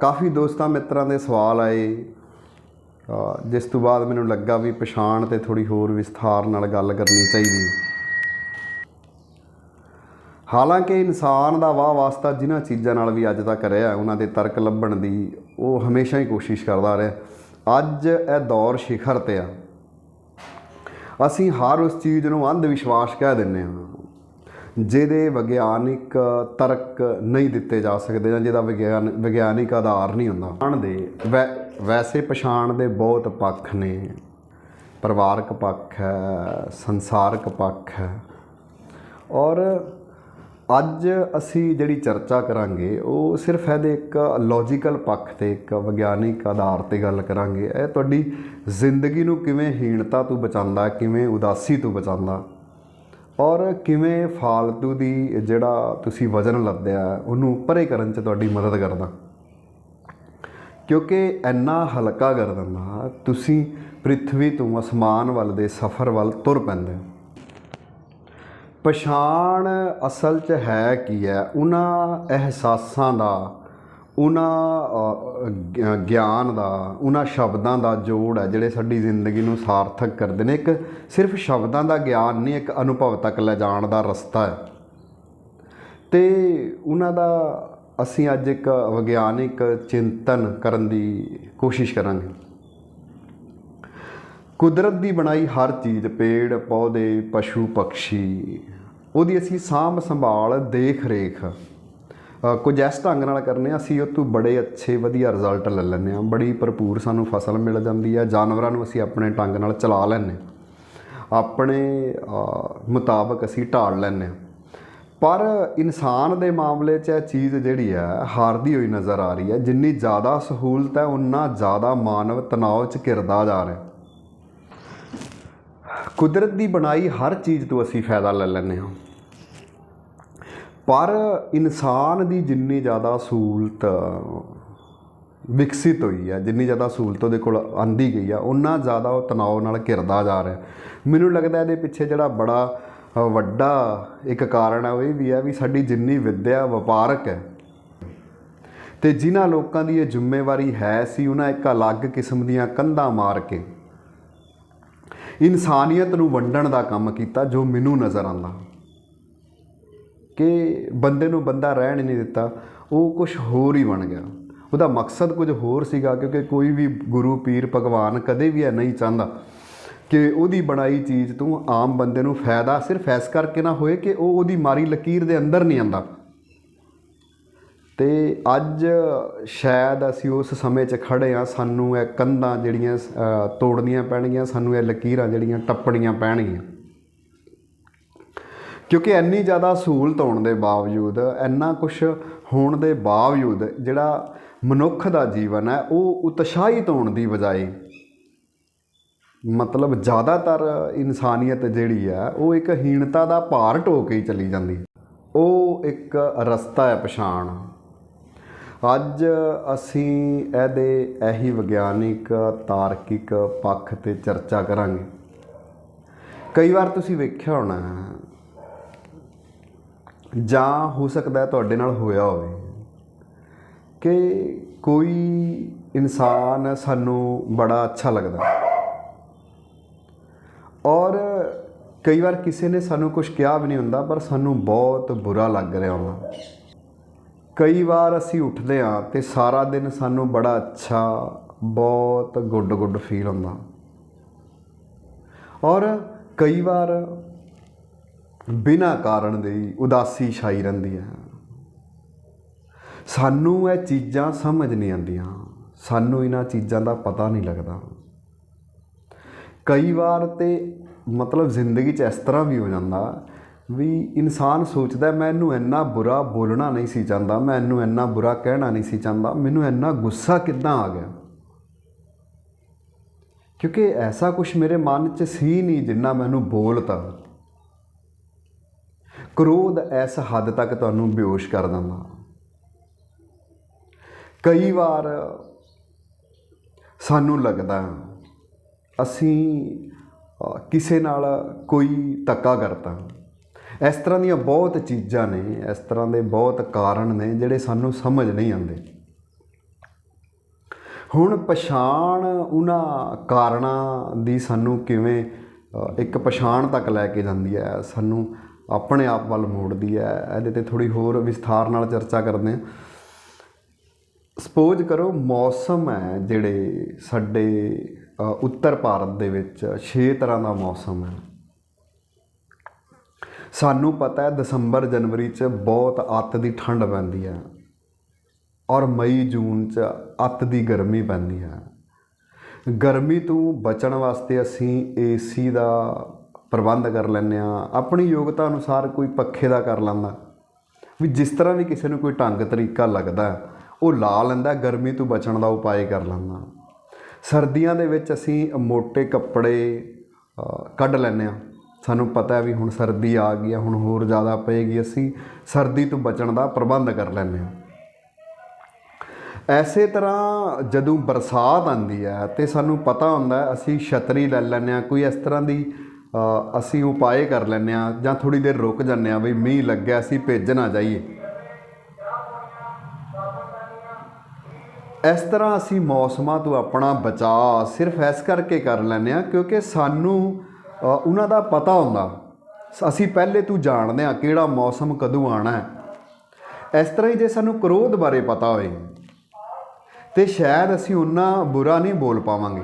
ਕਾਫੀ ਦੋਸਤਾਂ ਮਿੱਤਰਾਂ ਦੇ ਸਵਾਲ ਆਏ। ਜਿਸ ਤੋਂ ਬਾਅਦ ਮੈਨੂੰ ਲੱਗਾ ਵੀ ਪਛਾਣ ਤੇ ਥੋੜੀ ਹੋਰ ਵਿਸਥਾਰ ਨਾਲ ਗੱਲ ਕਰਨੀ ਚਾਹੀਦੀ। ਹਾਲਾਂਕਿ ਇਨਸਾਨ ਦਾ ਵਾਹ ਵਾਸਤਾ ਜਿਨ੍ਹਾਂ ਚੀਜ਼ਾਂ ਨਾਲ ਵੀ ਅੱਜ ਤੱਕ ਰਿਹਾ, ਉਹਨਾਂ ਦੇ ਤਰਕ ਲੱਭਣ ਦੀ ਉਹ ਹਮੇਸ਼ਾ ਹੀ ਕੋਸ਼ਿਸ਼ ਕਰਦਾ ਰਿਹਾ। ਅੱਜ ਇਹ ਦੌਰ ਸਿਖਰ ਤੇ ਆ। ਅਸੀਂ ਹਰ ਉਸ ਚੀਜ਼ ਨੂੰ ਅੰਧ ਵਿਸ਼ਵਾਸ ਕਹਿ ਦਿੰਨੇ ਹਾਂ। ਜਿਹਦੇ ਵਿਗਿਆਨਿਕ ਤਰਕ ਨਹੀਂ ਦਿੱਤੇ ਜਾ ਸਕਦੇ ਜਾਂ ਜਿਹਦਾ ਵਿਗਿਆਨ ਵਿਗਿਆਨਿਕ ਆਧਾਰ ਨਹੀਂ ਹੁੰਦਾ। ਪਛਾਣ ਦੇ ਵੈ- ਵੈਸੇ ਪਛਾਣ ਦੇ ਬਹੁਤ ਪੱਖ ਨੇ। ਪਰਿਵਾਰਕ ਪੱਖ ਹੈ, ਸੰਸਾਰਕ ਪੱਖ ਹੈ। ਔਰ ਅੱਜ ਅਸੀਂ ਜਿਹੜੀ ਚਰਚਾ ਕਰਾਂਗੇ, ਉਹ ਸਿਰਫ ਇਹਦੇ ਇੱਕ ਲੌਜੀਕਲ ਪੱਖ ਤੇ ਇੱਕ ਵਿਗਿਆਨਿਕ ਆਧਾਰ ਤੇ ਗੱਲ ਕਰਾਂਗੇ। ਇਹ ਤੁਹਾਡੀ ਜ਼ਿੰਦਗੀ ਨੂੰ ਕਿਵੇਂ ਹੀਣਤਾ ਤੋਂ ਬਚਾਉਂਦਾ, ਕਿਵੇਂ ਉਦਾਸੀ ਤੋਂ ਬਚਾਉਂਦਾ। ਔਰ ਕਿਵੇਂ ਫਾਲਤੂ ਦੀ ਜਿਹੜਾ ਤੁਸੀਂ ਵਜ਼ਨ ਲੱਦਿਆ ਉਹਨੂੰ ਪਰੇ ਕਰਨ 'ਚ ਤੁਹਾਡੀ ਮਦਦ ਕਰਦਾ? ਕਿਉਂਕਿ ਇੰਨਾ ਹਲਕਾ ਕਰ ਦਿੰਦਾ, ਤੁਸੀਂ ਪ੍ਰithvi ਤੋਂ ਅਸਮਾਨ ਵੱਲ ਦੇ ਸਫ਼ਰ ਵੱਲ ਤੁਰ ਪੈਂਦੇ ਹੋ। ਪਛਾਣ ਅਸਲ 'ਚ ਹੈ ਕੀ ਹੈ, ਉਹਨਾਂ ਅਹਿਸਾਸਾਂ ਦਾ ਉਹਨਾਂ ਗਿਆਨ ਦਾ, ਉਹਨਾਂ ਸ਼ਬਦਾਂ ਦਾ ਜੋੜ ਹੈ, ਜਿਹੜੇ ਸਾਡੀ ਜ਼ਿੰਦਗੀ ਨੂੰ ਸਾਰਥਕ ਕਰਦੇ ਨੇ। ਇੱਕ ਸਿਰਫ ਸ਼ਬਦਾਂ ਦਾ ਗਿਆਨ ਨਹੀਂ, ਇੱਕ ਅਨੁਭਵ ਤੱਕ ਲੈ ਜਾਣ ਦਾ ਰਸਤਾ ਹੈ। ਤੇ ਉਹਨਾਂ ਦਾ ਅਸੀਂ ਅੱਜ ਇੱਕ ਵਿਗਿਆਨਿਕ ਚਿੰਤਨ ਕਰਨ ਦੀ ਕੋਸ਼ਿਸ਼ ਕਰਾਂਗੇ। ਕੁਦਰਤ ਦੀ ਬਣਾਈ ਹਰ ਚੀਜ਼, ਪੇੜ, ਪੌਦੇ, ਪਸ਼ੂ, ਪਕਸ਼ੀ, ਉਹਦੀ ਅਸੀਂ ਸਾਂਭ ਸੰਭਾਲ ਦੇਖ ਰੇਖ ਕੁਝ ਇਸ ਢੰਗ ਨਾਲ ਕਰਨੇ ਆ, ਅਸੀਂ ਉਹ ਤੋਂ ਬੜੇ ਅੱਛੇ ਵਧੀਆ ਰਿਜ਼ਲਟ ਲੈ ਲੈਂਦੇ ਆ ਬੜੀ ਭਰਪੂਰ ਸਾਨੂੰ ਫਸਲ ਮਿਲ ਜਾਂਦੀ ਹੈ ਜਾਨਵਰਾਂ ਨੂੰ ਅਸੀਂ ਆਪਣੇ ਢੰਗ ਨਾਲ ਚਲਾ ਲੈਂਦੇ ਹਾਂ। ਆਪਣੇ ਮੁਤਾਬਕ ਅਸੀਂ ਢਾਲ ਲੈਂਦੇ ਹਾਂ। ਪਰ ਇਨਸਾਨ ਦੇ ਮਾਮਲੇ 'ਚ ਇਹ ਚੀਜ਼ ਜਿਹੜੀ ਹੈ ਹਾਰਦੀ ਹੋਈ ਨਜ਼ਰ ਆ ਰਹੀ ਹੈ ਜਿੰਨੀ ਜ਼ਿਆਦਾ ਸਹੂਲਤ ਹੈ, ਉਨਾ ਜ਼ਿਆਦਾ ਮਾਨਵ ਤਣਾਅ 'ਚ ਘਿਰਦਾ ਜਾ ਰਿਹਾ ਕੁਦਰਤ ਦੀ ਬਣਾਈ ਹਰ ਚੀਜ਼ ਤੋਂ ਅਸੀਂ ਫਾਇਦਾ ਲੈ ਲੈਂਦੇ ਹਾਂ। ਪਰ ਇਨਸਾਨ ਦੀ ਜਿੰਨੀ ਜ਼ਿਆਦਾ ਸਹੂਲਤ ਵਿਕਸਿਤ ਹੋਈ ਹੈ ਜਿੰਨੀ ਜ਼ਿਆਦਾ ਸਹੂਲਤ ਉਹਦੇ ਕੋਲ ਆਂਦੀ ਗਈ ਆ ਉਨਾ ਜ਼ਿਆਦਾ ਉਹ ਤਣਾਅ ਨਾਲ ਘਿਰਦਾ ਜਾ ਰਿਹਾ। ਮੈਨੂੰ ਲੱਗਦਾ ਇਹਦੇ ਪਿੱਛੇ ਜਿਹੜਾ ਬੜਾ ਵੱਡਾ ਇੱਕ ਕਾਰਨ ਹੈ ਉਹ ਇਹ ਵੀ ਹੈ ਵੀ ਸਾਡੀ ਜਿੰਨੀ ਵਿੱਦਿਆ ਵਪਾਰਕ ਹੈ, ਤੇ ਜਿਨ੍ਹਾਂ ਲੋਕਾਂ ਦੀ ਇਹ ਜ਼ਿੰਮੇਵਾਰੀ ਹੈ ਸੀ, ਉਹਨਾਂ ਇੱਕ ਅਲੱਗ ਕਿਸਮ ਦੀਆਂ ਕੰਧਾਂ ਮਾਰ ਕੇ ਇਨਸਾਨੀਅਤ ਨੂੰ ਵੰਡਣ ਦਾ ਕੰਮ ਕੀਤਾ, ਜੋ ਮੈਨੂੰ ਨਜ਼ਰ ਆਉਂਦਾ। ਕਿ ਬੰਦੇ ਨੂੰ ਬੰਦਾ ਰਹਿਣ ਹੀ ਨਹੀਂ ਦਿੱਤਾ, ਉਹ ਕੁਝ ਹੋਰ ਹੀ ਬਣ ਗਿਆ। ਉਹਦਾ ਮਕਸਦ ਕੁਝ ਹੋਰ ਸੀਗਾ, ਕਿਉਂਕਿ ਕੋਈ ਵੀ ਗੁਰੂ, ਪੀਰ, ਭਗਵਾਨ ਕਦੇ ਵੀ ਇਹ ਨਹੀਂ ਚਾਹੁੰਦਾ ਕਿ ਉਹਦੀ ਬਣਾਈ ਚੀਜ਼ ਤੋਂ ਆਮ ਬੰਦੇ ਨੂੰ ਫਾਇਦਾ ਸਿਰਫ ਐਸ ਕਰਕੇ ਨਾ ਹੋਏ ਕਿ ਉਹ ਉਹਦੀ ਮਾਰੀ ਲਕੀਰ ਦੇ ਅੰਦਰ ਨਹੀਂ ਆਂਦਾ ਤੇ ਅੱਜ ਸ਼ਾਇਦ ਅਸੀਂ ਉਸ ਸਮੇਂ 'ਚ ਖੜੇ ਆ ਸਾਨੂੰ ਇਹ ਕੰਧਾਂ ਜਿਹੜੀਆਂ ਤੋੜਨੀਆਂ ਪੈਣਗੀਆਂ, ਸਾਨੂੰ ਇਹ ਲਕੀਰਾਂ ਜਿਹੜੀਆਂ ਟੱਪਣੀਆਂ ਪੈਣਗੀਆਂ। ਕਿਉਂਕਿ ਇੰਨੀ ਜ਼ਿਆਦਾ ਸਹੂਲਤ ਹੋਣ ਦੇ ਬਾਵਜੂਦ, ਇੰਨਾ ਕੁਝ ਹੋਣ ਦੇ ਬਾਵਜੂਦ ਜਿਹੜਾ ਮਨੁੱਖ ਦਾ ਜੀਵਨ ਹੈ, ਉਹ ਉਤਸ਼ਾਹਿਤ ਹੋਣ ਦੀ ਬਜਾਏ ਮਤਲਬ ਜ਼ਿਆਦਾਤਰ ਇਨਸਾਨੀਅਤ ਜਿਹੜੀ ਹੈ, ਉਹ ਇੱਕ ਹੀਣਤਾ ਦਾ ਭਾਰ ਢੋ ਕੇ ਹੀ ਚਲੀ ਜਾਂਦੀ। ਉਹ ਇੱਕ ਰਸਤਾ ਹੈ ਪਛਾਣ। ਅੱਜ ਅਸੀਂ ਇਹਦੇ ਇਹੀ ਵਿਗਿਆਨਿਕ, ਤਾਰਕਿਕ ਪੱਖ ਤੇ ਚਰਚਾ ਕਰਾਂਗੇ। ਕਈ ਵਾਰ ਤੁਸੀਂ ਵੇਖਿਆ ਹੋਣਾ ਜਾਂ ਹੋ ਸਕਦਾ ਤੁਹਾਡੇ ਨਾਲ ਹੋਇਆ ਹੋਵੇ ਕਿ ਕੋਈ ਇਨਸਾਨ ਸਾਨੂੰ ਬੜਾ ਅੱਛਾ ਲੱਗਦਾ। ਔਰ ਕਈ ਵਾਰ ਕਿਸੇ ਨੇ ਸਾਨੂੰ ਕੁਝ ਕਿਹਾ ਵੀ ਨਹੀਂ ਹੁੰਦਾ, ਪਰ ਸਾਨੂੰ ਬਹੁਤ ਬੁਰਾ ਲੱਗ ਰਿਹਾ ਹੁੰਦਾ ਕਈ ਵਾਰ ਅਸੀਂ ਉੱਠਦੇ ਹਾਂ ਤੇ ਸਾਰਾ ਦਿਨ ਸਾਨੂੰ ਬੜਾ ਅੱਛਾ, ਬਹੁਤ ਗੁੱਡ ਗੁੱਡ ਫੀਲ ਹੁੰਦਾ। ਔਰ ਕਈ ਵਾਰ ਬਿਨਾਂ ਕਾਰਨ ਦੇ ਹੀ ਉਦਾਸੀ ਛਾਈ ਰਹਿੰਦੀ ਹੈ। ਸਾਨੂੰ ਇਹ ਚੀਜ਼ਾਂ ਸਮਝ ਨਹੀਂ ਆਉਂਦੀਆਂ। ਸਾਨੂੰ ਇਹਨਾਂ ਚੀਜ਼ਾਂ ਦਾ ਪਤਾ ਨਹੀਂ ਲੱਗਦਾ। ਕਈ ਵਾਰ ਤੇ ਮਤਲਬ ਜ਼ਿੰਦਗੀ 'ਚ ਇਸ ਤਰ੍ਹਾਂ ਵੀ ਹੋ ਜਾਂਦਾ ਵੀ ਇਨਸਾਨ ਸੋਚਦਾ ਮੈਂ ਇਹਨੂੰ ਇੰਨਾ ਬੁਰਾ ਬੋਲਣਾ ਨਹੀਂ ਸੀ ਚਾਹੁੰਦਾ ਮੈਂ ਇਹਨੂੰ ਇੰਨਾ ਬੁਰਾ ਕਹਿਣਾ ਨਹੀਂ ਸੀ ਚਾਹੁੰਦਾ, ਮੈਨੂੰ ਇੰਨਾ ਗੁੱਸਾ ਕਿੱਦਾਂ ਆ ਗਿਆ? ਕਿਉਂਕਿ ਐਸਾ ਕੁਝ ਮੇਰੇ ਮਨ 'ਚ ਸੀ ਨਹੀਂ ਜਿੰਨਾ ਮੈਨੂੰ ਬੋਲਤਾ। ਕ੍ਰੋਧ ਇਸ ਹੱਦ ਤੱਕ ਤੁਹਾਨੂੰ ਬੇਹੋਸ਼ ਕਰ ਦਿੰਦਾ। ਕਈ ਵਾਰ ਸਾਨੂੰ ਲੱਗਦਾ ਅਸੀਂ ਕਿਸੇ ਨਾਲ ਕੋਈ ਧੱਕਾ ਕਰਤਾ। ਇਸ ਤਰ੍ਹਾਂ ਦੀਆਂ ਬਹੁਤ ਚੀਜ਼ਾਂ ਨੇ, ਇਸ ਤਰ੍ਹਾਂ ਦੇ ਬਹੁਤ ਕਾਰਨ ਨੇ ਜਿਹੜੇ ਸਾਨੂੰ ਸਮਝ ਨਹੀਂ ਆਉਂਦੇ। ਹੁਣ ਪਛਾਣ ਉਹਨਾਂ ਕਾਰਨਾਂ ਦੀ ਸਾਨੂੰ ਕਿਵੇਂ ਇੱਕ ਪਛਾਣ ਤੱਕ ਲੈ ਕੇ ਜਾਂਦੀ ਹੈ, ਸਾਨੂੰ ਆਪਣੇ ਆਪ ਵੱਲ ਮੋੜਦੀ ਹੈ। ਇਹਦੇ ਤੇ ਥੋੜੀ ਹੋਰ ਵਿਸਥਾਰ ਨਾਲ ਚਰਚਾ ਕਰਦੇ ਹਾਂ। ਸਪੋਜ਼ ਕਰੋ ਮੌਸਮ ਹੈ ਜਿਹੜੇ ਸਾਡੇ ਉੱਤਰ ਭਾਰਤ ਦੇ ਵਿੱਚ 6 ਤਰ੍ਹਾਂ ਦਾ ਮੌਸਮ ਹੈ। ਸਾਨੂੰ ਪਤਾ ਹੈ ਦਸੰਬਰ ਜਨਵਰੀ 'ਚ ਬਹੁਤ ਅੱਤ ਦੀ ਠੰਡ ਪੈਂਦੀ ਹੈ ਔਰ ਮਈ, ਜੂਨ 'ਚ ਅੱਤ ਦੀ ਗਰਮੀ ਪੈਂਦੀ ਹੈ। ਗਰਮੀ ਤੋਂ ਬਚਣ ਵਾਸਤੇ ਅਸੀਂ ਏਸੀ ਦਾ ਪ੍ਰਬੰਧ ਕਰ ਲੈਂਦੇ ਆ ਆਪਣੀ ਯੋਗਤਾ ਅਨੁਸਾਰ ਕੋਈ ਪੱਖੇ ਦਾ ਕਰ ਲੈਂਦਾ। ਵੀ ਜਿਸ ਤਰ੍ਹਾਂ ਵੀ ਕਿਸੇ ਨੂੰ ਕੋਈ ਢੰਗ ਤਰੀਕਾ ਲੱਗਦਾ, ਉਹ ਲਾ ਲੈਂਦਾ, ਗਰਮੀ ਤੋਂ ਬਚਣ ਦਾ ਉਪਾਅ ਕਰ ਲੈਂਦਾ। ਸਰਦੀਆਂ ਦੇ ਵਿੱਚ ਅਸੀਂ ਮੋٹے ਕੱਪੜੇ ਕੱਢ ਲੈਂਦੇ ਆ ਸਾਨੂੰ ਪਤਾ ਵੀ ਹੁਣ ਸਰਦੀ ਆ ਗਈ ਆ ਹੁਣ ਹੋਰ ਜ਼ਿਆਦਾ ਪਏਗੀ, ਅਸੀਂ ਸਰਦੀ ਤੋਂ ਬਚਣ ਦਾ ਪ੍ਰਬੰਧ ਕਰ ਲੈਂਦੇ ਆ ਐਸੇ ਤਰ੍ਹਾਂ ਜਦੋਂ ਬਰਸਾਤ ਆਉਂਦੀ ਹੈ ਤੇ ਸਾਨੂੰ ਪਤਾ ਹੁੰਦਾ ਅਸੀਂ ਛਤਰੀ ਲੈ ਲੈਂਦੇ ਆ ਕੋਈ ਇਸ ਤਰ੍ਹਾਂ ਦੀ ਅਸੀਂ ਉਪਾਅ ਕਰ ਲੈਂਦੇ ਆ ਜਾਂ ਥੋੜੀ ਦੇਰ ਰੁਕ ਜਾਂਦੇ ਆ ਵੀ ਮੀਂਹ ਲੱਗਿਆ, ਅਸੀਂ ਭੇਜ ਨਾ ਜਾਈਏ। ਇਸ ਤਰ੍ਹਾਂ ਅਸੀਂ ਮੌਸਮਾਂ ਤੋਂ ਆਪਣਾ ਬਚਾਅ ਸਿਰਫ ਇਸ ਕਰਕੇ ਕਰ ਲੈਂਦੇ ਆ ਕਿਉਂਕਿ ਸਾਨੂੰ ਉਹਨਾਂ ਦਾ ਪਤਾ ਹੁੰਦਾ। ਅਸੀਂ ਪਹਿਲੇ ਤੋਂ ਜਾਣਦੇ ਆ ਕਿਹੜਾ ਮੌਸਮ ਕਦੋਂ ਆਣਾ ਹੈ। ਇਸ ਤਰ੍ਹਾਂ ਹੀ ਜੇ ਸਾਨੂੰ ਕ੍ਰੋਧ ਬਾਰੇ ਪਤਾ ਹੋਏ, ਤੇ ਸ਼ਾਇਦ ਅਸੀਂ ਉਹਨਾਂ ਬੁਰਾ ਨਹੀਂ ਬੋਲ ਪਾਵਾਂਗੇ।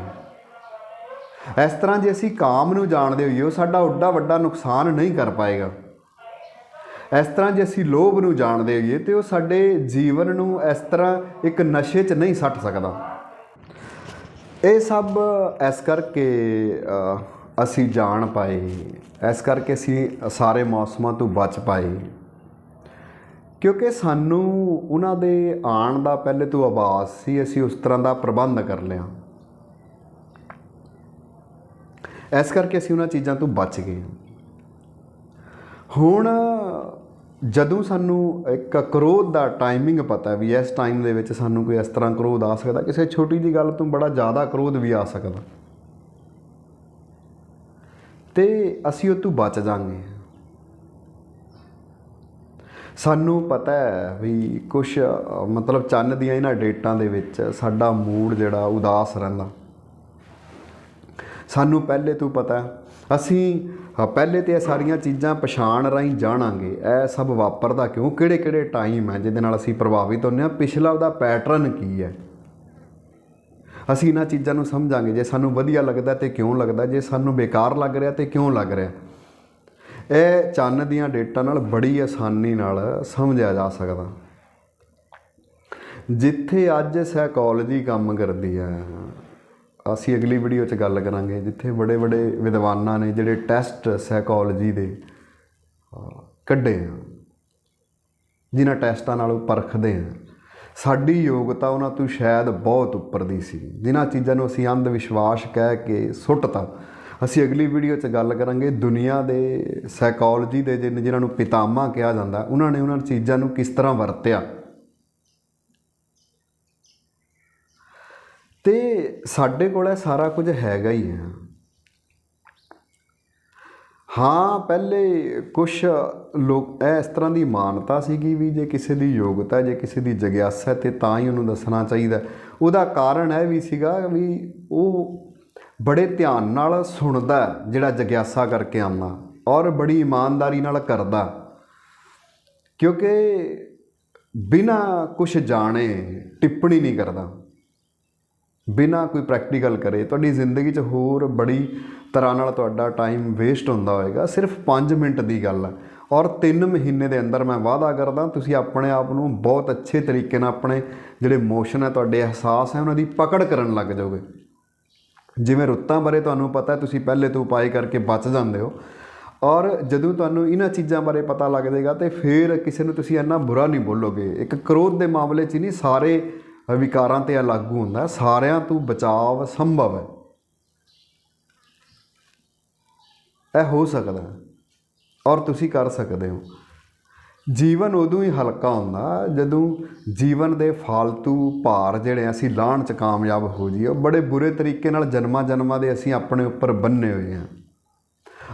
ਇਸ ਤਰ੍ਹਾਂ ਜੇ ਅਸੀਂ ਕਾਮ ਨੂੰ ਜਾਣਦੇ ਹੋਈਏ, ਉਹ ਸਾਡਾ ਉੱਡਾ ਵੱਡਾ ਨੁਕਸਾਨ ਨਹੀਂ ਕਰ ਪਾਏਗਾ। ਇਸ ਤਰ੍ਹਾਂ ਜੇ ਅਸੀਂ ਲੋਭ ਨੂੰ ਜਾਣਦੇ ਹੋਈਏ, ਤੇ ਉਹ ਸਾਡੇ ਜੀਵਨ ਨੂੰ ਇਸ ਤਰ੍ਹਾਂ ਇੱਕ ਨਸ਼ੇ 'ਚ ਨਹੀਂ ਸੱਟ ਸਕਦਾ। ਇਹ ਸਭ ਇਸ ਕਰਕੇ ਅਸੀਂ ਜਾਣ ਪਾਏ। ਇਸ ਕਰਕੇ ਅਸੀਂ ਸਾਰੇ ਮੌਸਮਾਂ ਤੋਂ ਬਚ ਪਾਏ। ਕਿਉਂਕਿ ਸਾਨੂੰ ਉਹਨਾਂ ਦੇ ਆਉਣ ਦਾ ਪਹਿਲੇ ਤੋਂ ਆਵਾਜ਼ ਸੀ, ਅਸੀਂ ਉਸ ਤਰ੍ਹਾਂ ਦਾ ਪ੍ਰਬੰਧ ਕਰ ਲਿਆ। ਇਸ ਕਰਕੇ ਅਸੀਂ ਉਹਨਾਂ ਚੀਜ਼ਾਂ ਤੋਂ ਬਚ ਗਏ ਹੁਣ ਜਦੋਂ ਸਾਨੂੰ ਇੱਕ ਕ੍ਰੋਧ ਦਾ ਟਾਈਮਿੰਗ ਪਤਾ ਵੀ ਇਸ ਟਾਈਮ ਦੇ ਵਿੱਚ ਸਾਨੂੰ ਕੋਈ ਇਸ ਤਰ੍ਹਾਂ ਕ੍ਰੋਧ ਆ ਸਕਦਾ, ਕਿਸੇ ਛੋਟੀ ਜੀ ਗੱਲ ਤੋਂ ਬੜਾ ਜ਼ਿਆਦਾ ਕ੍ਰੋਧ ਵੀ ਆ ਸਕਦਾ। ਤੇ ਅਸੀਂ ਉਹ ਤੋਂ ਬਚ ਜਾਾਂਗੇ ਸਾਨੂੰ ਪਤਾ ਹੈ ਵੀ ਕੁਝ ਮਤਲਬ ਚੰਨ ਦੀਆਂ ਇਹਨਾਂ ਡੇਟਾਂ ਦੇ ਵਿੱਚ ਸਾਡਾ ਮੂਡ ਜਿਹੜਾ ਉਦਾਸ ਰਹਿੰਦਾ। ਸਾਨੂੰ ਪਹਿਲੇ ਤੋਂ ਪਤਾ ਅਸੀਂ ਪਹਿਲੇ ਤੇ ਇਹ ਸਾਰੀਆਂ ਚੀਜ਼ਾਂ ਪਛਾਣ ਰਾਹੀਂ ਜਾਣਾਂਗੇ। ਇਹ ਸਭ ਵਾਪਰਦਾ ਕਿਉਂ? ਕਿਹੜੇ ਕਿਹੜੇ ਟਾਈਮ ਹੈ ਜਿਹਦੇ ਨਾਲ ਅਸੀਂ ਪ੍ਰਭਾਵਿਤ ਹੁੰਦੇ ਹਾਂ? ਪਿਛਲਾ ਉਹਦਾ ਪੈਟਰਨ ਕੀ ਹੈ? ਅਸੀਂ ਇਹਨਾਂ ਚੀਜ਼ਾਂ ਨੂੰ ਸਮਝਾਂਗੇ। ਜੇ ਸਾਨੂੰ ਵਧੀਆ ਲੱਗਦਾ ਤੇ ਕਿਉਂ ਲੱਗਦਾ? ਜੇ ਸਾਨੂੰ ਬੇਕਾਰ ਲੱਗ ਰਿਹਾ ਤੇ ਕਿਉਂ ਲੱਗ ਰਿਹਾ? ਇਹ ਚੰਨ ਦੀਆਂ ਡੇਟਾਂ ਨਾਲ ਬੜੀ ਆਸਾਨੀ ਨਾਲ ਸਮਝਿਆ ਜਾ ਸਕਦਾ। ਜਿੱਥੇ ਅੱਜ ਸਾਈਕੋਲੋਜੀ ਕੰਮ ਕਰਦੀ ਹੈ ਅਸੀਂ ਅਗਲੀ ਵੀਡੀਓ 'ਚ ਗੱਲ ਕਰਾਂਗੇ, ਜਿੱਥੇ ਬੜੇ ਬੜੇ ਵਿਦਵਾਨਾਂ ਨੇ ਜਿਹੜੇ ਟੈਸਟ ਸਾਈਕੋਲੋਜੀ ਦੇ ਕੱਢੇ ਆ, ਜਿਨ੍ਹਾਂ ਟੈਸਟਾਂ ਨਾਲ ਉਹ ਪਰਖਦੇ ਆ। ਸਾਡੀ ਯੋਗਤਾ ਉਹਨਾਂ ਤੋਂ ਸ਼ਾਇਦ ਬਹੁਤ ਉੱਪਰ ਦੀ ਸੀ, ਜਿਨ੍ਹਾਂ ਚੀਜ਼ਾਂ ਨੂੰ ਅਸੀਂ ਅੰਧ ਵਿਸ਼ਵਾਸ ਕਹਿ ਕੇ ਸੁੱਟਤਾ। ਅਸੀਂ ਅਗਲੀ ਵੀਡੀਓ 'ਚ ਗੱਲ ਕਰਾਂਗੇ ਦੁਨੀਆ ਦੇ ਸਾਈਕੋਲੋਜੀ ਦੇ ਜਿਨ- ਜਿਨ੍ਹਾਂ ਨੂੰ ਪਿਤਾਮਾ ਕਿਹਾ ਜਾਂਦਾ, ਉਹਨਾਂ ਨੇ ਉਹਨਾਂ ਚੀਜ਼ਾਂ ਨੂੰ ਕਿਸ ਤਰ੍ਹਾਂ ਵਰਤਿਆ। ਤੇ ਸਾਡੇ ਕੋਲ ਇਹ ਸਾਰਾ ਕੁਝ ਹੈਗਾ ਹੀ ਹੈ ਹਾਂ, ਪਹਿਲੇ ਕੁਝ ਲੋਕ, ਇਹ ਇਸ ਤਰ੍ਹਾਂ ਦੀ ਮਾਨਤਾ ਸੀਗੀ ਵੀ ਜੇ ਕਿਸੇ ਦੀ ਯੋਗਤਾ, ਜੇ ਕਿਸੇ ਦੀ ਜਗਿਆਸਾ ਤੇ ਤਾਂ ਹੀ ਉਹਨੂੰ ਦੱਸਣਾ ਚਾਹੀਦਾ। ਉਹਦਾ ਕਾਰਨ ਇਹ ਵੀ ਸੀਗਾ ਵੀ ਉਹ ਬੜੇ ਧਿਆਨ ਨਾਲ ਸੁਣਦਾ, ਜਿਹੜਾ ਜਗਿਆਸਾ ਕਰਕੇ ਆਉਂਦਾ ਔਰ ਬੜੀ ਇਮਾਨਦਾਰੀ ਨਾਲ ਕਰਦਾ। ਕਿਉਂਕਿ ਬਿਨਾ ਕੁਝ ਜਾਣੇ ਟਿੱਪਣੀ ਨਹੀਂ ਕਰਦਾ। ਬਿਨਾ ਕੋਈ ਪ੍ਰੈਕਟੀਕਲ ਕਰੇ, ਤੁਹਾਡੀ ਜ਼ਿੰਦਗੀ 'ਚ ਹੋਰ ਬੜੀ ਤਰ੍ਹਾਂ ਨਾਲ ਤੁਹਾਡਾ ਟਾਈਮ ਵੇਸਟ ਹੁੰਦਾ ਹੋਏਗਾ। ਸਿਰਫ 5 ਮਿੰਟ ਦੀ ਗੱਲ ਹੈ ਔਰ 3 ਮਹੀਨੇ ਦੇ ਅੰਦਰ ਮੈਂ ਵਾਅਦਾ ਕਰਦਾ, ਤੁਸੀਂ ਆਪਣੇ ਆਪ ਨੂੰ ਬਹੁਤ ਅੱਛੇ ਤਰੀਕੇ ਨਾਲ ਆਪਣੇ ਜਿਹੜੇ ਮੋਸ਼ਨ ਹੈ ਤੁਹਾਡੇ ਅਹਿਸਾਸ ਹੈ ਉਹਨਾਂ ਦੀ ਪਕੜ ਕਰਨ ਲੱਗ ਜਾਓਗੇ। ਜਿਵੇਂ ਰੁੱਤਾਂ ਬਾਰੇ ਤੁਹਾਨੂੰ ਪਤਾ, ਤੁਸੀਂ ਪਹਿਲੇ ਤੋਂ ਉਪਾਅ ਕਰਕੇ ਬਚ ਜਾਂਦੇ ਹੋ। ਔਰ ਜਦੋਂ ਤੁਹਾਨੂੰ ਇਹਨਾਂ ਚੀਜ਼ਾਂ ਬਾਰੇ ਪਤਾ ਲੱਗ ਜਾਏਗਾ, ਤੇ ਫਿਰ ਕਿਸੇ ਨੂੰ ਤੁਸੀਂ ਇੰਨਾ ਬੁਰਾ ਨਹੀਂ ਬੋਲੋਗੇ। ਇੱਕ ਕ੍ਰੋਧ ਦੇ ਮਾਮਲੇ 'ਚ ਹੀ ਨਹੀਂ, ਸਾਰੇ ਵਿਕਾਰਾਂ ਤੇ ਇਹ ਲਾਗੂ ਹੁੰਦਾ, ਸਾਰਿਆਂ ਤੋਂ ਬਚਾਵ ਸੰਭਵ ਹੈ। ਇਹ ਹੋ ਸਕਦਾ ਔਰ ਤੁਸੀਂ ਕਰ ਸਕਦੇ ਹੋ। ਜੀਵਨ ਉਦੋਂ ਹੀ ਹਲਕਾ ਹੁੰਦਾ ਜਦੋਂ ਜੀਵਨ ਦੇ ਫਾਲਤੂ ਭਾਰ ਜਿਹੜੇ ਅਸੀਂ ਲਾਹਣ ਚ ਕਾਮਯਾਬ ਹੋ ਜਾਈਏ, ਉਹ ਬੜੇ ਬੁਰੇ ਤਰੀਕੇ ਨਾਲ ਜਨਮਾਂ ਜਨਮਾਂ ਦੇ ਅਸੀਂ ਆਪਣੇ ਉੱਪਰ ਬੰਨੇ ਹੋਏ ਹਾਂ।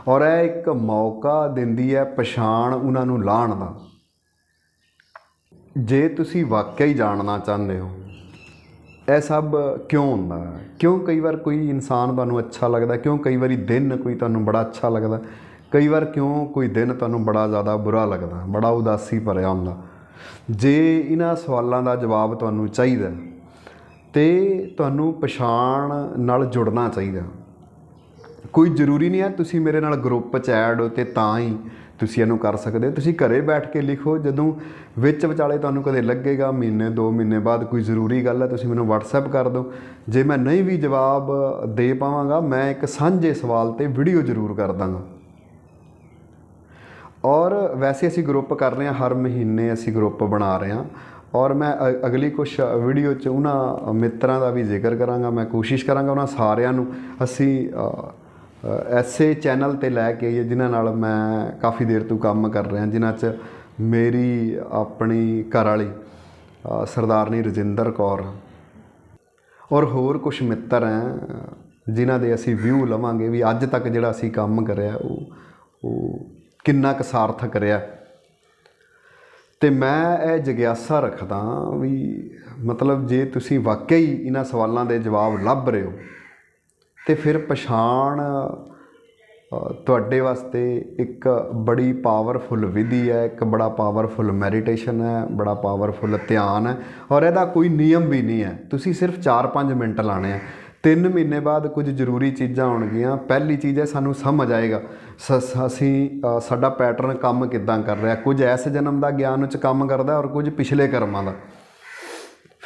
ਔਰ ਇਹ ਇੱਕ ਮੌਕਾ ਦਿੰਦੀ ਹੈ ਪਛਾਣ ਉਹਨਾਂ ਨੂੰ ਲਾਹਣ ਦਾ। ਜੇ ਤੁਸੀਂ ਵਾਕਿਆ ਹੀ ਜਾਣਨਾ ਚਾਹੁੰਦੇ ਹੋ ਇਹ ਸਭ ਕਿਉਂ ਹੁੰਦਾ? ਕਿਉਂ ਕਈ ਵਾਰ ਕੋਈ ਇਨਸਾਨ ਤੁਹਾਨੂੰ ਅੱਛਾ ਲੱਗਦਾ? ਕਿਉਂ ਕਈ ਵਾਰੀ ਦਿਨ ਕੋਈ ਤੁਹਾਨੂੰ ਬੜਾ ਅੱਛਾ ਲੱਗਦਾ? ਕਈ ਵਾਰ ਕਿਉਂ ਕੋਈ ਦਿਨ ਤੁਹਾਨੂੰ ਬੜਾ ਜ਼ਿਆਦਾ ਬੁਰਾ ਲੱਗਦਾ? ਬੜਾ ਉਦਾਸੀ ਭਰਿਆ ਹੁੰਦਾ। ਜੇ ਇਹਨਾਂ ਸਵਾਲਾਂ ਦਾ ਜਵਾਬ ਤੁਹਾਨੂੰ ਚਾਹੀਦਾ ਹੈ, ਤੇ ਤੁਹਾਨੂੰ ਪਛਾਣ ਨਾਲ ਜੁੜਨਾ ਚਾਹੀਦਾ। ਕੋਈ ਜ਼ਰੂਰੀ ਨਹੀਂ ਹੈ ਤੁਸੀਂ ਮੇਰੇ ਨਾਲ ਗਰੁੱਪ 'ਚ ਐਡ ਹੋ ਤੇ ਤਾਂ ਹੀ ਤੁਸੀਂ ਇਹਨੂੰ ਕਰ ਸਕਦੇ ਹੋ। ਤੁਸੀਂ ਘਰੇ ਬੈਠ ਕੇ ਲਿਖੋ, ਜਦੋਂ ਵਿੱਚ ਵਿਚਾਲੇ ਤੁਹਾਨੂੰ ਕਦੇ ਲੱਗੇਗਾ, ਮਹੀਨੇ 2 ਮਹੀਨੇ ਬਾਅਦ ਕੋਈ ਜ਼ਰੂਰੀ ਗੱਲ ਹੈ, ਤੁਸੀਂ ਮੈਨੂੰ WhatsApp ਕਰ ਦਿਓ। ਜੇ ਮੈਂ ਨਹੀਂ ਵੀ ਜਵਾਬ ਦੇ ਪਾਵਾਂਗਾ, ਮੈਂ ਇੱਕ ਸਾਂਝੇ ਸਵਾਲ ਤੇ ਵੀਡੀਓ ਜ਼ਰੂਰ ਕਰ ਦਾਂਗਾ। ਔਰ ਵੈਸੇ ਅਸੀਂ ਗਰੁੱਪ ਕਰ ਰਹੇ ਹਾਂ, ਹਰ ਮਹੀਨੇ ਅਸੀਂ ਗਰੁੱਪ ਬਣਾ ਰਹੇ ਹਾਂ। ਔਰ ਮੈਂ ਅ- ਅਗਲੀ ਕੁਝ ਵੀਡੀਓ 'ਚ ਉਹਨਾਂ ਮਿੱਤਰਾਂ ਦਾ ਵੀ ਜ਼ਿਕਰ ਕਰਾਂਗਾ, ਮੈਂ ਕੋਸ਼ਿਸ਼ ਕਰਾਂਗਾ ਉਹਨਾਂ ਸਾਰਿਆਂ ਨੂੰ, ਅਸੀਂ ਐਸੇ ਚੈਨਲ ਤੇ ਲੈ ਕੇ ਜਿਨ੍ਹਾਂ ਨਾਲ ਮੈਂ ਕਾਫੀ ਦੇਰ ਤੋਂ ਕੰਮ ਕਰ ਰਿਹਾ, ਜਿਨ੍ਹਾਂ 'ਚ ਮੇਰੀ ਆਪਣੀ ਘਰ ਵਾਲੀ ਸਰਦਾਰਨੀ ਰਜਿੰਦਰ ਕੌਰ ਔਰ ਹੋਰ ਕੁਝ ਮਿੱਤਰ ਹੈ, ਜਿਨ੍ਹਾਂ ਦੇ ਅਸੀਂ ਵਿਊ ਲਵਾਂਗੇ ਵੀ ਅੱਜ ਤੱਕ ਜਿਹੜਾ ਅਸੀਂ ਕੰਮ ਕਰਿਆ, ਉਹ ਉਹ ਕਿੰਨਾ ਕੁ ਸਾਰਥਕ ਰਿਹਾ। ਤੇ ਮੈਂ ਇਹ ਜਗਿਆਸਾ ਰੱਖਦਾ ਵੀ ਮਤਲਬ ਜੇ ਤੁਸੀਂ ਵਾਕਈ ਇਹਨਾਂ ਸਵਾਲਾਂ ਦੇ ਜਵਾਬ ਲੱਭ ਰਹੇ ਹੋ ਅਤੇ ਫਿਰ ਪਛਾਣ ਤੁਹਾਡੇ ਵਾਸਤੇ ਇੱਕ ਬੜੀ ਪਾਵਰਫੁਲ ਵਿਧੀ ਹੈ, ਇੱਕ ਬੜਾ ਪਾਵਰਫੁਲ ਮੈਡੀਟੇਸ਼ਨ ਹੈ, ਬੜਾ ਪਾਵਰਫੁਲ ਧਿਆਨ ਹੈ ਔਰ ਇਹਦਾ ਕੋਈ ਨਿਯਮ ਵੀ ਨਹੀਂ ਹੈ। ਤੁਸੀਂ ਸਿਰਫ 4-5 ਮਿੰਟ ਲਾਣੇ ਆ। 3 ਮਹੀਨੇ ਬਾਅਦ ਕੁਝ ਜ਼ਰੂਰੀ ਚੀਜ਼ਾਂ ਆਉਣਗੀਆਂ। ਪਹਿਲੀ ਚੀਜ਼ ਹੈ, ਸਾਨੂੰ ਸਮਝ ਆਏਗਾ। ਸ- ਅਸੀਂ ਸਾਡਾ ਪੈਟਰਨ ਕੰਮ ਕਿੱਦਾਂ ਕਰ ਰਿਹਾ। ਕੁਝ ਐਸ ਜਨਮ ਦਾ ਗਿਆਨ ਵਿੱਚ ਕੰਮ ਕਰਦਾ ਔਰ ਕੁਝ ਪਿਛਲੇ ਕਰਮਾਂ ਦਾ।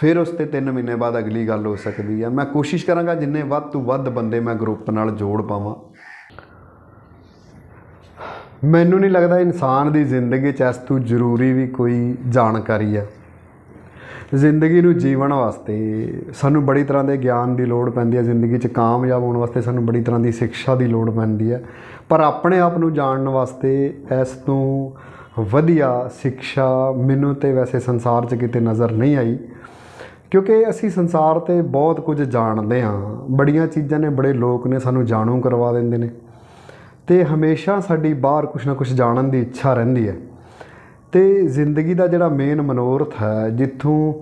ਫਿਰ ਉਸ ਤੇ 3 ਮਹੀਨੇ ਬਾਅਦ ਅਗਲੀ ਗੱਲ ਹੋ ਸਕਦੀ ਹੈ ਮੈਂ ਕੋਸ਼ਿਸ਼ ਕਰਾਂਗਾ ਜਿੰਨੇ ਵੱਧ ਤੋਂ ਵੱਧ ਬੰਦੇ ਮੈਂ ਗਰੁੱਪ ਨਾਲ ਜੋੜ ਪਾਵਾਂ। ਮੈਨੂੰ ਨਹੀਂ ਲੱਗਦਾ ਇਨਸਾਨ ਦੀ ਜ਼ਿੰਦਗੀ 'ਚ ਇਸ ਤੋਂ ਜ਼ਰੂਰੀ ਵੀ ਕੋਈ ਜਾਣਕਾਰੀ ਹੈ ਜ਼ਿੰਦਗੀ ਨੂੰ ਜੀਵਣ ਵਾਸਤੇ ਸਾਨੂੰ ਬੜੀ ਤਰ੍ਹਾਂ ਦੇ ਗਿਆਨ ਦੀ ਲੋੜ ਪੈਂਦੀ ਹੈ ਜ਼ਿੰਦਗੀ 'ਚ ਕਾਮਯਾਬ ਹੋਣ ਵਾਸਤੇ ਸਾਨੂੰ ਬੜੀ ਤਰ੍ਹਾਂ ਦੀ ਸਿੱਖਿਆ ਦੀ ਲੋੜ ਪੈਂਦੀ ਹੈ ਪਰ ਆਪਣੇ ਆਪ ਨੂੰ ਜਾਣਨ ਵਾਸਤੇ ਇਸ ਤੋਂ ਵਧੀਆ ਸਿੱਖਿਆ ਮੈਨੂੰ ਤੇ ਵੈਸੇ ਸੰਸਾਰ 'ਚ ਕਿਤੇ ਨਜ਼ਰ ਨਹੀਂ ਆਈ। ਕਿਉਂਕਿ ਅਸੀਂ ਸੰਸਾਰ ਤੇ ਬਹੁਤ ਕੁਝ ਜਾਣਦੇ ਹਾਂ। ਬੜੀਆਂ ਚੀਜ਼ਾਂ ਨੇ, ਬੜੇ ਲੋਕ ਨੇ, ਸਾਨੂੰ ਜਾਣੂ ਕਰਵਾ ਦਿੰਦੇ ਨੇ। ਤੇ ਹਮੇਸ਼ਾ ਸਾਡੀ ਬਾਹਰ ਕੁਝ ਨਾ ਕੁਝ ਜਾਣਨ ਦੀ ਇੱਛਾ ਰਹਿੰਦੀ ਹੈ। ਤੇ ਜ਼ਿੰਦਗੀ ਦਾ ਜਿਹੜਾ ਮੇਨ ਮਨੋਰਥ ਹੈ, ਜਿੱਥੋਂ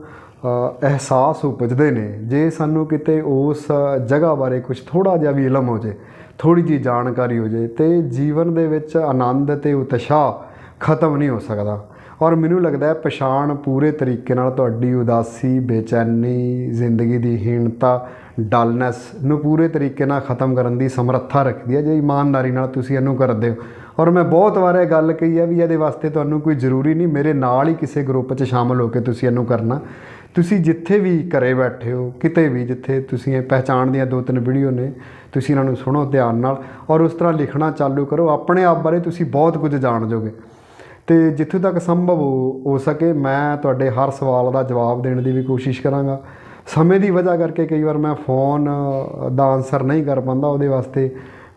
ਅਹਿਸਾਸ ਉਪਜਦੇ ਨੇ, ਜੇ ਸਾਨੂੰ ਕਿਤੇ ਉਸ ਜਗ੍ਹਾ ਬਾਰੇ ਕੁਝ ਥੋੜਾ ਜਿਹਾ ਵੀ ਇਲਮ ਹੋ ਜੇ ਥੋੜੀ ਜਿਹੀ ਜਾਣਕਾਰੀ ਹੋ ਜੇ, ਤੇ ਜੀਵਨ ਦੇ ਵਿੱਚ ਆਨੰਦ ਤੇ ਉਤਸ਼ਾਹ ਖਤਮ ਨਹੀਂ ਹੋ ਸਕਦਾ। ਔਰ ਮੈਨੂੰ ਲੱਗਦਾ ਹੈ ਪਛਾਣ ਪੂਰੇ ਤਰੀਕੇ ਨਾਲ ਤੁਹਾਡੀ ਉਦਾਸੀ, ਬੇਚੈਨੀ, ਜ਼ਿੰਦਗੀ ਦੀ ਹੀਣਤਾ, ਡਲਨੈਸ ਨੂੰ ਪੂਰੇ ਤਰੀਕੇ ਨਾਲ ਖਤਮ ਕਰਨ ਦੀ ਸਮਰੱਥਾ ਰੱਖਦੀ ਹੈ। ਜੇ ਇਮਾਨਦਾਰੀ ਨਾਲ ਤੁਸੀਂ ਇਹਨੂੰ ਕਰਦੇ ਹੋ। ਔਰ ਮੈਂ ਬਹੁਤ ਵਾਰ ਇਹ ਗੱਲ ਕਹੀ ਹੈ ਵੀ ਇਹਦੇ ਵਾਸਤੇ ਤੁਹਾਨੂੰ ਕੋਈ ਜ਼ਰੂਰੀ ਨਹੀਂ, ਮੇਰੇ ਨਾਲ ਹੀ ਕਿਸੇ ਗਰੁੱਪ 'ਚ ਸ਼ਾਮਲ ਹੋ ਕੇ ਤੁਸੀਂ ਇਹਨੂੰ ਕਰਨਾ। ਤੁਸੀਂ ਜਿੱਥੇ ਵੀ ਘਰੇ ਬੈਠੇ ਹੋ, ਕਿਤੇ ਵੀ ਜਿੱਥੇ ਤੁਸੀਂ ਇਹ ਪਹਿਚਾਣ ਦੀਆਂ ਦੋ ਤਿੰਨ ਵੀਡੀਓ ਨੇ, ਤੁਸੀਂ ਇਹਨਾਂ ਨੂੰ ਸੁਣੋ ਧਿਆਨ ਨਾਲ। ਔਰ ਉਸ ਤਰ੍ਹਾਂ ਲਿਖਣਾ ਚਾਲੂ ਕਰੋ। ਆਪਣੇ ਆਪ ਬਾਰੇ ਤੁਸੀਂ ਬਹੁਤ ਕੁਝ ਜਾਣ ਜਾਓਗੇ ਤੇ ਜਿੱਥੇ ਤੱਕ ਸੰਭਵ ਹੋ ਹੋ ਸਕੇ ਮੈਂ ਤੁਹਾਡੇ ਹਰ ਸਵਾਲ ਦਾ ਜਵਾਬ ਦੇਣ ਦੀ ਵੀ ਕੋਸ਼ਿਸ਼ ਕਰਾਂਗਾ। ਸਮੇਂ ਦੀ ਵਜ੍ਹਾ ਕਰਕੇ ਕਈ ਵਾਰ ਮੈਂ ਫੋਨ ਦਾ ਆਨਸਰ ਨਹੀਂ ਕਰ ਪਾਉਂਦਾ ਉਹਦੇ ਵਾਸਤੇ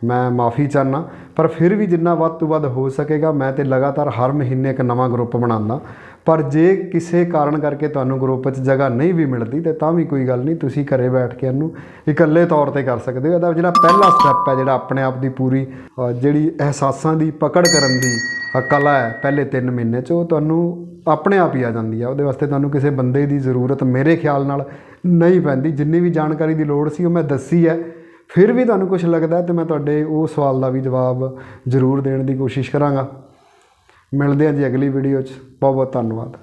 ਮੈਂ ਮਾਫੀ ਚਾਹਨਾ ਪਰ ਫਿਰ ਵੀ ਜਿੰਨਾ ਵੱਧ ਤੋਂ ਵੱਧ ਹੋ ਸਕੇਗਾ, ਮੈਂ ਤੇ ਲਗਾਤਾਰ ਹਰ ਮਹੀਨੇ ਇੱਕ ਨਵਾਂ ਗਰੁੱਪ ਬਣਾਉਂਦਾ। ਪਰ ਜੇ ਕਿਸੇ ਕਾਰਨ ਕਰਕੇ ਤੁਹਾਨੂੰ ਗਰੁੱਪ 'ਚ ਜਗ੍ਹਾ ਨਹੀਂ ਵੀ ਮਿਲਦੀ, ਤੇ ਤਾਂ ਵੀ ਕੋਈ ਗੱਲ ਨਹੀਂ, ਤੁਸੀਂ ਘਰੇ ਬੈਠ ਕੇ ਇਹਨੂੰ ਇਕੱਲੇ ਤੌਰ ਤੇ ਕਰ ਸਕਦੇ ਹੋ। ਇਹਦਾ ਜਿਹੜਾ ਪਹਿਲਾ ਸਟੈਪ ਹੈ, ਜਿਹੜਾ ਆਪਣੇ ਆਪ ਦੀ ਪੂਰੀ ਜਿਹੜੀ ਅਹਿਸਾਸਾਂ ਦੀ ਪਕੜ ਕਰਨ ਦੀ ਕਲਾ ਹੈ ਪਹਿਲੇ 3 ਮਹੀਨੇ 'ਚ, ਉਹ ਤੁਹਾਨੂੰ ਆਪਣੇ ਆਪ ਹੀ ਆ ਜਾਂਦੀ ਹੈ ਉਹਦੇ ਵਾਸਤੇ ਤੁਹਾਨੂੰ ਕਿਸੇ ਬੰਦੇ ਦੀ ਜ਼ਰੂਰਤ ਮੇਰੇ ਖਿਆਲ ਨਾਲ ਨਹੀਂ ਪੈਂਦੀ। ਜਿੰਨੀ ਵੀ ਜਾਣਕਾਰੀ ਦੀ ਲੋੜ ਸੀ, ਉਹ ਮੈਂ ਦੱਸੀ ਹੈ ਫਿਰ ਵੀ ਤੁਹਾਨੂੰ ਕੁਝ ਲੱਗਦਾ ਹੈ ਤੇ ਮੈਂ ਤੁਹਾਡੇ ਉਹ ਸਵਾਲ ਦਾ ਵੀ ਜਵਾਬ ਜ਼ਰੂਰ ਦੇਣ ਦੀ ਕੋਸ਼ਿਸ਼ ਕਰਾਂਗਾ। ਮਿਲਦੇ ਹਾਂ ਜੀ ਅਗਲੀ ਵੀਡੀਓ 'ਚ। ਬਹੁਤ ਬਹੁਤ ਧੰਨਵਾਦ।